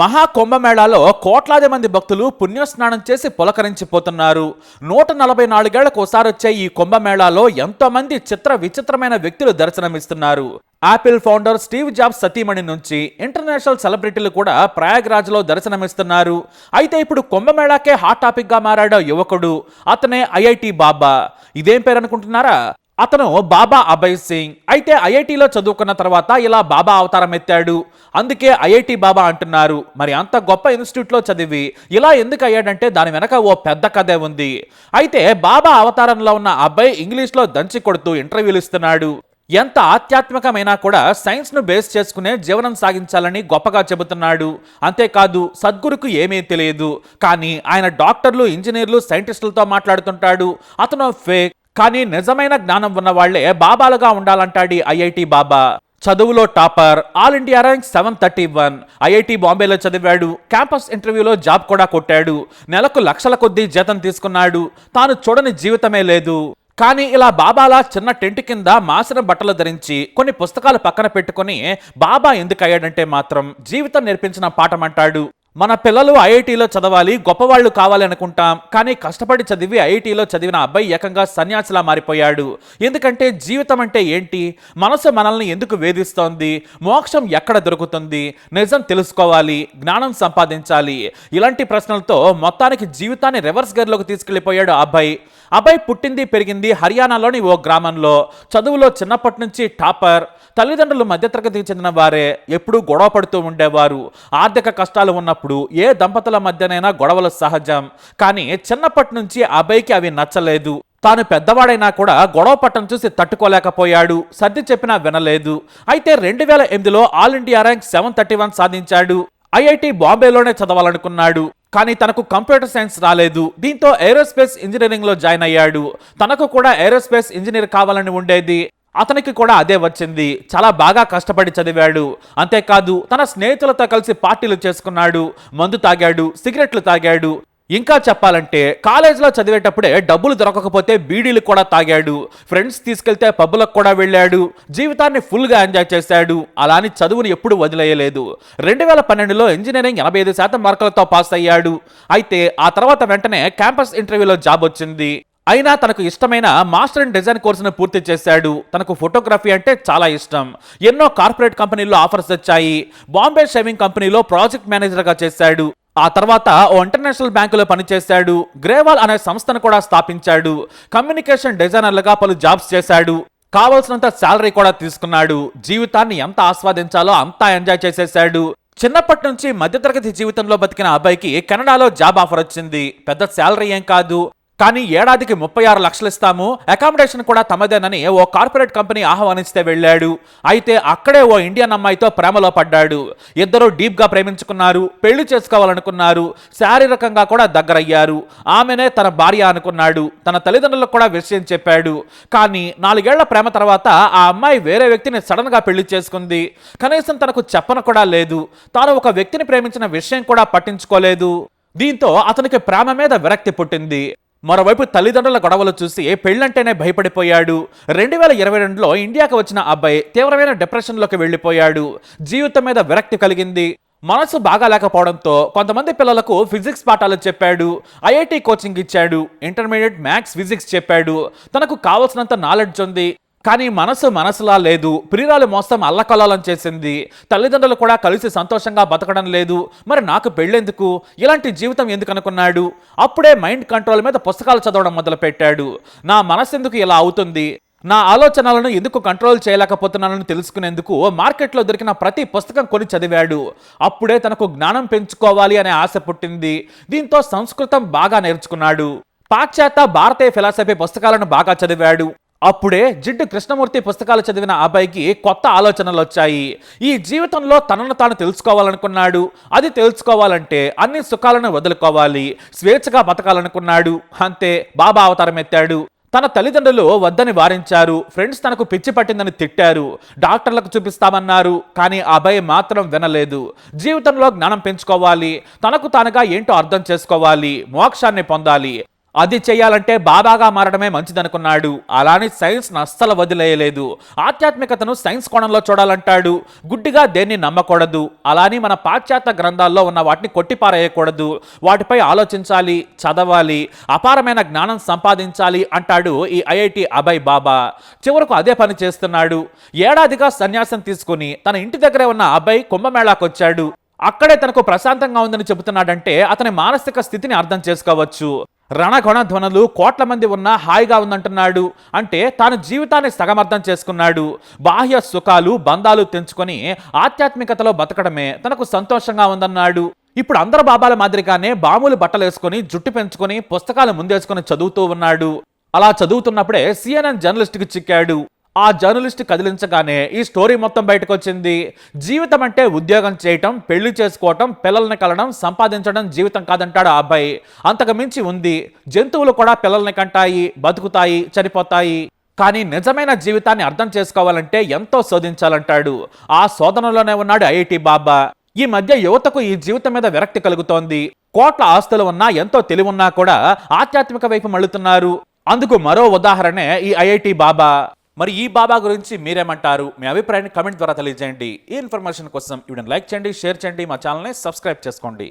మహాకుంభమేళాలో కోట్లాది మంది భక్తులు పుణ్యస్నానం చేసి పులకరించిపోతున్నారు. నూట నలభై నాలుగేళ్ళకు ఒకసారి వచ్చే ఈ కుంభమేళాలో ఎంతో మంది చిత్ర విచిత్రమైన వ్యక్తులు దర్శనమిస్తున్నారు. యాపిల్ ఫౌండర్ స్టీవ్ జాబ్స్ సతీమణి నుంచి ఇంటర్నేషనల్ సెలబ్రిటీలు కూడా ప్రయాగ్రాజ్లో దర్శనమిస్తున్నారు. అయితే ఇప్పుడు కుంభమేళాకే హాట్ టాపిక్గా మారాడు యువకుడు. అతనే ఐఐటి బాబా. ఇదేం పేరు అనుకుంటున్నారా? అతను బాబా అభయ్ సింగ్. అయితే ఐఐటిలో చదువుకున్న తర్వాత ఇలా బాబా అవతారం ఎత్తాడు. అందుకే ఐఐటి బాబా అంటున్నారు. మరి అంత గొప్ప ఇన్స్టిట్యూట్లో చదివి ఇలా ఎందుకు అయ్యాడంటే దాని వెనక ఓ పెద్ద కథే ఉంది. అయితే బాబా అవతారంలో ఉన్న అబ్బాయి ఇంగ్లీష్లో దంచి కొడుతూ ఇంటర్వ్యూలు ఇస్తున్నాడు. ఎంత ఆధ్యాత్మికమైనా కూడా సైన్స్ను బేస్ చేసుకునే జీవనం సాగించాలని గొప్పగా చెబుతున్నాడు. అంతేకాదు సద్గురుకు ఏమీ తెలియదు. కానీ ఆయన డాక్టర్లు ఇంజనీర్లు సైంటిస్టులతో మాట్లాడుతుంటాడు. అతను ఫేక్ కానీ నిజమైన జ్ఞానం ఉన్న వాళ్ళే బాబాలుగా ఉండాలంటాడు ఐఐటి బాబా. చదువులో topper all India rank seven thirty one. IIT బాంబేలో చదివాడు క్యాంపస్ ఇంటర్వ్యూలో జాబ్ కూడా కొట్టాడు. నెలకు లక్షల కొద్దీ జీతం తీసుకున్నాడు. తాను చూడని జీవితమే లేదు. కానీ ఇలా బాబాలా చిన్న టెంట్ కింద మాసిన బట్టలు ధరించి కొన్ని పుస్తకాలు పక్కన పెట్టుకొని బాబా ఎందుకు అయ్యాడంటే మాత్రం జీవితం నేర్పించిన పాఠమంటాడు. మన పిల్లలు ఐఐటీలో చదవాలి గొప్పవాళ్ళు కావాలి అనుకుంటాం కానీ కష్టపడి చదివి ఐఐటీలో చదివిన అబ్బాయి ఏకంగా సన్యాసిలా మారిపోయాడు. ఎందుకంటే జీవితం అంటే ఏంటి? మనసు మనల్ని ఎందుకు వేధిస్తోంది? మోక్షం ఎక్కడ దొరుకుతుంది? నిజం తెలుసుకోవాలి జ్ఞానం సంపాదించాలి. ఇలాంటి ప్రశ్నలతో మొత్తానికి జీవితాన్ని రివర్స్ గేర్లోకి తీసుకెళ్ళిపోయాడు అబ్బాయి. అబ్బాయి పుట్టింది పెరిగింది హర్యానాలోని ఓ గ్రామంలో. చదువులో చిన్నప్పటి నుంచి టాపర్. తల్లిదండ్రులు మధ్యతరగతికి చెందిన వారే ఎప్పుడూ గొడవ పడుతూ ఉండేవారు. ఆర్థిక కష్టాలు ఉన్నప్పుడు ఏ దంపతుల మధ్యనైనా గొడవలు సహజం. కానీ చిన్నప్పటి నుంచి అబ్బాయికి అవి నచ్చలేదు. తాను పెద్దవాడైనా కూడా గొడవ పట్టం చూసి తట్టుకోలేకపోయాడు. సర్ది చెప్పినా వినలేదు. అయితే రెండు వేల ఎనిమిదిలో all India rank seven thirty one సాధించాడు. ఐఐటి బాంబేలోనే చదవాలనుకున్నాడు. కానీ తనకు కంప్యూటర్ సైన్స్ రాలేదు. దీంతో ఏరోస్పేస్ ఇంజనీరింగ్లో జాయిన్ అయ్యాడు. తనకు కూడా ఏరోస్పేస్ ఇంజనీర్ కావాలని ఉండేది. అతనికి కూడా అదే వచ్చింది. చాలా బాగా కష్టపడి చదివాడు. అంతేకాదు తన స్నేహితులతో కలిసి పార్టీలు చేసుకున్నాడు. మందు తాగాడు సిగరెట్లు తాగాడు. ఇంకా చెప్పాలంటే కాలేజీలో చదివేటప్పుడే డబ్బులు దొరకకపోతే బీడీలు కూడా తాగాడు. ఫ్రెండ్స్ తీసుకెళ్తే పబ్బులకు కూడా వెళ్ళాడు. జీవితాన్ని ఫుల్గా ఎంజాయ్ చేశాడు. అలా అని చదువుని ఎప్పుడు వదిలేయలేదు. రెండు వేల పన్నెండులో ఇంజనీరింగ్ ఎనభై ఐదు శాతం మార్కులతో పాస్ అయ్యాడు. అయితే ఆ తర్వాత వెంటనే క్యాంపస్ ఇంటర్వ్యూలో జాబ్ వచ్చింది. అయినా తనకు ఇష్టమైన మాస్టర్ ఇన్ డిజైన్ కోర్సును పూర్తి చేశాడు. తనకు ఫోటోగ్రఫీ అంటే చాలా ఇష్టం. ఎన్నో కార్పొరేట్ కంపెనీల్లో ఆఫర్స్ వచ్చాయి. బాంబే షేవింగ్ కంపెనీలో ప్రాజెక్ట్ మేనేజర్గా చేశాడు. ఆ తర్వాత ఓ ఇంటర్నేషనల్ బ్యాంకులో పనిచేశాడు. గ్రేవాల్ అనే సంస్థను కూడా స్థాపించాడు. కమ్యూనికేషన్ డిజైనర్లుగా పలు జాబ్స్ చేశాడు. కావలసినంత శాలరీ కూడా తీసుకున్నాడు. జీవితాన్ని ఎంత ఆస్వాదించాలో అంతా ఎంజాయ్ చేసేశాడు. చిన్నప్పటి నుంచి మధ్యతరగతి జీవితంలో బతికిన అబ్బాయికి కెనడాలో జాబ్ ఆఫర్ వచ్చింది. పెద్ద శాలరీ ఏం కాదు. కానీ ఏడాదికి ముప్పై ఆరు లక్షలు ఇస్తాము. అకామిడేషన్ కూడా తమదేనని ఓ కార్పొరేట్ కంపెనీ ఆహ్వానిస్తే వెళ్ళాడు. అయితే అక్కడే ఓ ఇండియన్ అమ్మాయితో ప్రేమలో పడ్డాడు. ఇద్దరు డీప్గా ప్రేమించుకున్నారు పెళ్ళి చేసుకోవాలనుకున్నారు శారీరకంగా కూడా దగ్గరయ్యారు. ఆమెనే తన భార్య అనుకున్నాడు. తన తల్లిదండ్రులకు కూడా విషయం చెప్పాడు. కానీ నాలుగేళ్ళ ప్రేమ తర్వాత ఆ అమ్మాయి వేరే వ్యక్తిని సడన్గా పెళ్ళి చేసుకుంది. కనీసం తనకు చెప్పను కూడా లేదు. తాను ఒక వ్యక్తిని ప్రేమించిన విషయం కూడా పట్టించుకోలేదు. దీంతో అతనికి ప్రేమ మీద విరక్తి పుట్టింది. మరోవైపు తల్లిదండ్రుల గొడవలు చూసి పెళ్ళంటేనే భయపడిపోయాడు. రెండు వేల ఇరవై రెండులో ఇండియాకు వచ్చిన అబ్బాయి తీవ్రమైన డిప్రెషన్లోకి వెళ్ళిపోయాడు. జీవితం మీద విరక్తి కలిగింది. మనసు బాగా లేకపోవడంతో కొంతమంది పిల్లలకు ఫిజిక్స్ పాఠాలు చెప్పాడు. ఐఐటి కోచింగ్ ఇచ్చాడు. ఇంటర్మీడియట్ మ్యాథ్స్ ఫిజిక్స్ చెప్పాడు. తనకు కావలసినంత నాలెడ్జ్ ఉంది. కానీ మనసు మనసులా లేదు ప్రియురాలు మోసం అల్లకల్లాలం చేసింది తల్లిదండ్రులు కూడా కలిసి సంతోషంగా బతకడం లేదు మరి నాకు పెళ్ళెందుకు? ఇలాంటి జీవితం ఎందుకు అనుకున్నాడు? అప్పుడే మైండ్ కంట్రోల్ మీద పుస్తకాలు చదవడం మొదలుపెట్టాడు. నా మనసు ఎందుకు ఇలా అవుతుంది? నా ఆలోచనలను ఎందుకు కంట్రోల్ చేయలేకపోతున్నానని తెలుసుకునేందుకు మార్కెట్లో దొరికిన ప్రతి పుస్తకం కొని చదివాడు. అప్పుడే తనకు జ్ఞానం పెంచుకోవాలి అనే ఆశ పుట్టింది. దీంతో సంస్కృతం బాగా నేర్చుకున్నాడు. పాశ్చాత్య భారతీయ ఫిలాసఫీ పుస్తకాలను బాగా చదివాడు. అప్పుడే జిడ్డు కృష్ణమూర్తి పుస్తకాలు చదివిన అబ్బాయికి కొత్త ఆలోచనలు వచ్చాయి. ఈ జీవితంలో తనను తాను తెలుసుకోవాలనుకున్నాడు. అది తెలుసుకోవాలంటే అన్ని సుఖాలను వదులుకోవాలి. స్వేచ్ఛగా బతకాలనుకున్నాడు. అంతే బాబా అవతారం ఎత్తాడు. తన తల్లిదండ్రులు వద్దని వారించారు. ఫ్రెండ్స్ తనకు పిచ్చి పట్టిందని తిట్టారు. డాక్టర్లకు చూపిస్తామన్నారు. కానీ ఆ అబ్బాయి మాత్రం వినలేదు. జీవితంలో జ్ఞానం పెంచుకోవాలి. తనకు తానుగా ఏంటో అర్థం చేసుకోవాలి. మోక్షాన్ని పొందాలి. అది చేయాలంటే బాబాగా మారడమే మంచిదనుకున్నాడు. అలాని సైన్స్ అస్సలు వదిలేయలేదు. ఆధ్యాత్మికతను సైన్స్ కోణంలో చూడాలంటాడు. గుడ్డిగా దేన్ని నమ్మకూడదు. అలాని మన పాశ్చాత్య గ్రంథాల్లో ఉన్న వాటిని కొట్టిపారేయకూడదు. వాటిపై ఆలోచించాలి చదవాలి అపారమైన జ్ఞానం సంపాదించాలి అంటాడు ఈ ఐఐటి అభయ్ బాబా. చివరకు అదే పని చేస్తున్నాడు. ఏడాదిగా సన్యాసం తీసుకుని తన ఇంటి దగ్గరే ఉన్న అభయ్ కుంభమేళాకు వచ్చాడు అక్కడే తనకు ప్రశాంతంగా ఉందని చెబుతున్నాడంటే అతని మానసిక స్థితిని అర్థం చేసుకోవచ్చు. రణగొణ ధ్వనులు కోట్ల మంది ఉన్నా హాయిగా ఉందంటున్నాడు. అంటే తాను జీవితాన్ని సగమర్థం చేసుకున్నాడు. బాహ్య సుఖాలు బంధాలు తెంచుకొని ఆధ్యాత్మికతలో బతకడమే తనకు సంతోషంగా ఉందన్నాడు. ఇప్పుడు అందరు బాబాల మాదిరిగానే బాములు బట్టలు వేసుకొని జుట్టు పెంచుకొని పుస్తకాలు ముందేసుకొని చదువుతూ ఉన్నాడు. అలా చదువుతున్నప్పుడే సిఎన్ఎన్ జర్నలిస్ట్కి చిక్కాడు. ఆ జర్నలిస్ట్ కదిలించగానే ఈ స్టోరీ మొత్తం బయటకు వచ్చింది జీవితం అంటే ఉద్యోగం చేయటం పెళ్ళి చేసుకోవటం పిల్లల్ని కలడం సంపాదించడం జీవితం కాదంటాడు ఆ అబ్బాయి. అంతకు మించి ఉంది. జంతువులు కూడా పిల్లల్ని కంటాయి బతుకుతాయి చనిపోతాయి. కానీ నిజమైన జీవితాన్ని అర్థం చేసుకోవాలంటే ఎంతో శోధించాలంటాడు. ఆ శోధనలోనే ఉన్నాడు ఐఐటి బాబా. ఈ మధ్య యువతకు ఈ జీవితం మీద విరక్తి కలుగుతోంది. కోట్ల ఆస్తులు ఉన్నా ఎంతో తెలివున్నా కూడా ఆధ్యాత్మిక వైపు మళ్ళుతున్నారు. అందుకు మరో ఉదాహరణే ఈ ఐఐటి బాబా. మరి ఈ బాబా గురించి మీరేమంటారు మీ అభిప్రాయాన్ని కమెంట్ ద్వారా తెలియజేయండి ఈ ఇన్ఫర్మేషన్ కోసం ఇవిడని లైక్ చేయండి షేర్ చేయండి మా ఛానల్ని సబ్స్క్రైబ్ చేసుకోండి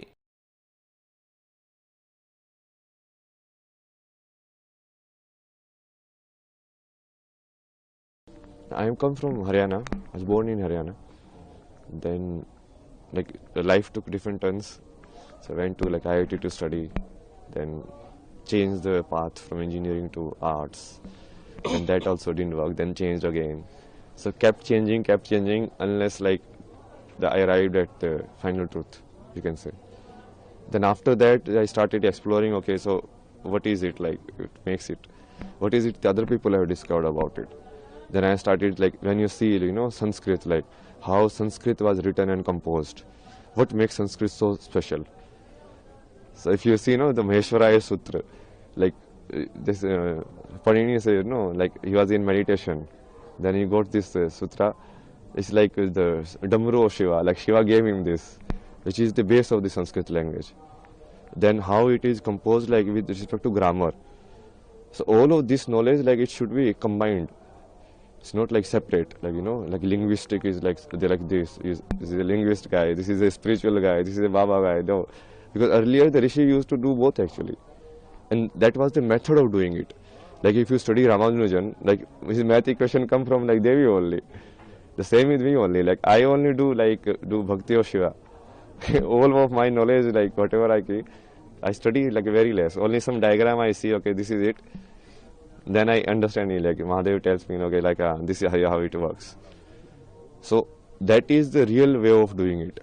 I am come from Haryana. I was born in Haryana. Then, like life took different turns. So I went to like IIT to study. Then changed the path from engineering to arts. And that also didn't work. Then changed again. So kept changing, kept changing unless like the, I arrived at the final truth. You can say. Then after that, I started exploring. Okay, so what is it like? It makes it. What is it the other people have discovered about it? Then I started like when you see you know Sanskrit like how Sanskrit was written and composed. What makes Sanskrit so special? So if you see, you know, the Maheshwaraya Sutra, like this, uh, Panini you know, like he was in meditation. Then he got this uh, sutra. It's like uh, the Damru Shiva, like Shiva gave him this, which is the base of the Sanskrit language. Then how it is composed, like with respect to grammar. So all of this knowledge, like it should be combined. It's not like separate, like you know, like linguistic is like they like this is this is a linguist guy, this is a spiritual guy, this is a Baba guy. No, because earlier the rishi used to do both actually, and that was the method of doing it. Like if you study Ramanujan, like his math equation come from like Devi only. The same with me only. Like I only do like do Bhakti of Shiva. All of my knowledge, like whatever I keep, I study like very less. Only some diagram I see. Okay, this is it. Then I understand it. Like Mahadev tells me, okay, like uh, this is how it works. So that is the real way of doing it.